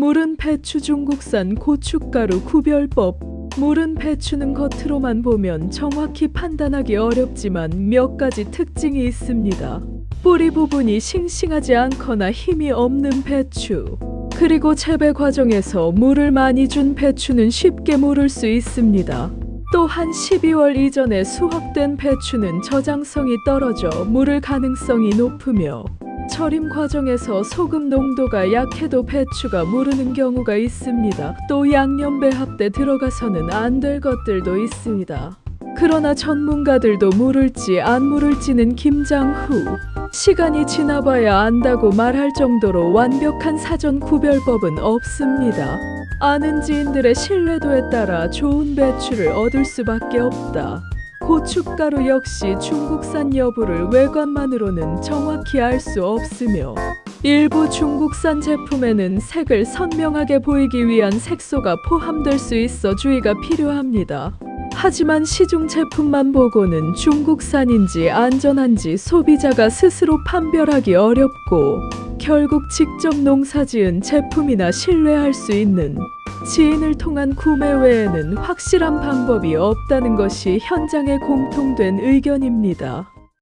물은 배추 중국산 고춧가루 구별법. 물은 배추는 겉으로만 보면 정확히 판단하기 어렵지만 몇 가지 특징이 있습니다. 뿌리 부분이 싱싱하지 않거나 힘이 없는 배추. 그리고 재배 과정에서 물을 많이 준 배추는 쉽게 무를 수 있습니다. 또한 12월 이전에 수확된 배추는 저장성이 떨어져 무를 가능성이 높으며 절임 과정에서 소금 농도가 약해도 배추가 무르는 경우가 있습니다. 또 양념 배합 때 들어가서는 안 될 것들도 있습니다. 그러나 전문가들도 물을지 안 물을지는 김장 후 시간이 지나봐야 안다고 말할 정도로 완벽한 사전 구별법은 없습니다. 아는 지인들의 신뢰도에 따라 좋은 배추를 얻을 수밖에 없다. 고춧가루 역시 중국산 여부를 외관만으로는 정확히 알 수 없으며 일부 중국산 제품에는 색을 선명하게 보이기 위한 색소가 포함될 수 있어 주의가 필요합니다. 하지만 시중 제품만 보고는 중국산인지 안전한지 소비자가 스스로 판별하기 어렵고 결국 직접 농사지은 제품이나 신뢰할 수 있는 지인을 통한 구매 외에는 확실한 방법이 없다는 것이 현장의 공통된 의견입니다.